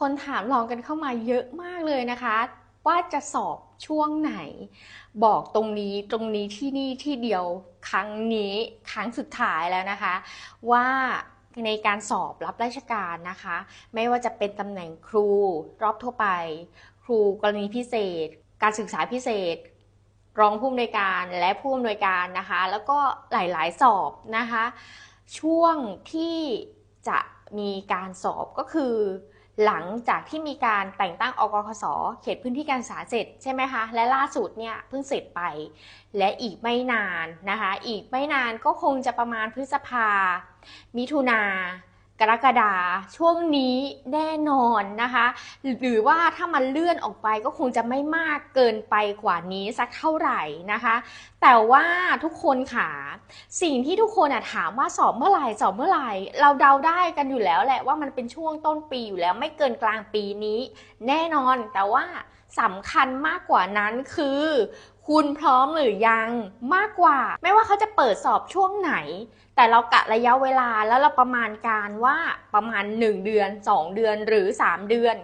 คนถามลองกันเข้ามาเยอะมากเลยนะคะ ว่าจะสอบช่วงไหน บอกตรงนี้ตรงนี้ที่นี่ที่เดียวครั้งนี้ครั้งสุดท้ายแล้วนะคะ ว่าในการสอบรับราชการนะคะ ไม่ว่าจะเป็นตำแหน่งครูรอบทั่วไป ครูกรณีพิเศษ การศึกษาพิเศษ รองผู้อำนวยการและผู้อำนวยการนะคะ แล้วก็หลายๆสอบนะคะ ช่วงที่จะมีการสอบก็คือ หลังจากที่มีการแต่งตั้งอกคสเขตพื้นที่การศึกษาเสร็จใช่ไหมคะ และล่าสุดเนี่ยเพิ่งเสร็จไป และอีกไม่นานนะคะ อีกไม่นานก็คงจะประมาณพฤษภา มิถุนา กรกฎาช่วงนี้แน่นอนนะคะ หรือว่าถ้ามันเลื่อนออกไปก็คงจะไม่มากเกินไปกว่านี้สักเท่าไหร่นะคะ แต่ว่าทุกคนค่ะสิ่งที่ทุกคนอะถามว่าสอบเมื่อไหร่สอบเมื่อไหร่ เราเดาได้กันอยู่แล้วแหละว่ามันเป็นช่วงต้นปีอยู่แล้วไม่เกินกลางปีนี้ แน่นอนแต่ว่าสำคัญมากกว่านั้นคือคุณพร้อมหรือยังมากกว่า ไม่ว่าเขาจะเปิดสอบช่วงไหน แต่เรากะระยะเวลาแล้วเราประมาณการว่าประมาณ 1 เดือน 2 เดือนหรือ 3 เดือน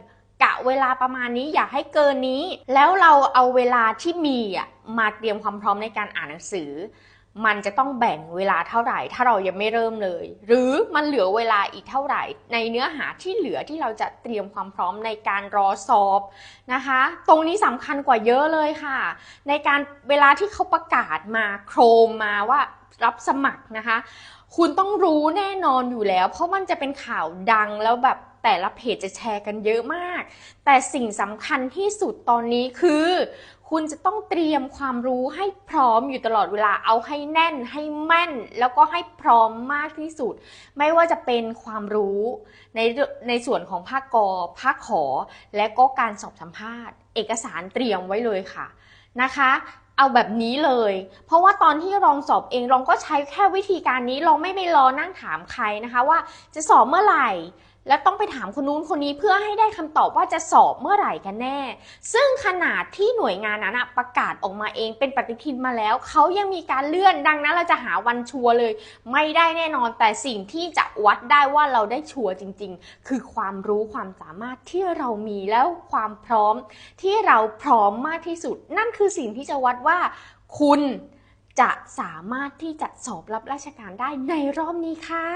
กะเวลาประมาณนี้อย่าให้เกินนี้ แล้วเราเอาเวลาที่มีอะมาเตรียมความพร้อมในการอ่านหนังสือ มันจะต้องแบ่งเวลาเท่าไหร่ ถ้าเรายังไม่เริ่มเลย หรือมันเหลือเวลาอีกเท่าไหร่ ในเนื้อหาที่เหลือที่เราจะเตรียมความพร้อมในการรอสอบนะคะ ตรงนี้สำคัญกว่าเยอะเลยค่ะ ในการเวลาที่เขาประกาศมาโครมมาว่ารับสมัครนะคะ คุณต้องรู้แน่นอนอยู่แล้ว เพราะมันจะเป็นข่าวดังแล้วแบบ แต่ละเพจจะแชร์กันเยอะมาก แต่สิ่งสำคัญที่สุดตอนนี้คือ คุณจะต้องเตรียมความรู้ให้พร้อมอยู่ตลอดเวลาเอาให้แน่นให้แม่น แล้วก็ให้พร้อมมากที่สุด ไม่ว่าจะเป็นความรู้ในในส่วนของภาคกอภาคขอ และก็การสอบสัมภาษณ์ เอกสารเตรียมไว้เลยค่ะนะคะเอาแบบนี้เลย เพราะว่าตอนที่ลองสอบเองลองก็ใช้แค่วิธีการนี้เราไม่ไปรอนั่งถามใครนะคะว่าจะสอบเมื่อไหร่ แล้วต้องไปถามคนนู้นคนนี้เพื่อให้ได้คำตอบว่าจะสอบเมื่อไหร่กันแน่ ซึ่งขนาดที่หน่วยงานนั้นประกาศออกมาเองเป็นปฏิทินมาแล้ว เขายังมีการเลื่อนดังนั้นเราจะหาวันชัวร์เลย ไม่ได้แน่นอนแต่สิ่งที่จะวัดได้ว่าเราได้ชัวร์จริง ๆ คือความรู้ความสามารถที่เรามีแล้วความพร้อม ที่เราพร้อมมากที่สุด นั่นคือสิ่งที่จะวัดว่าคุณจะสามารถที่จะสอบรับราชการได้ในรอบนี้ค่ะ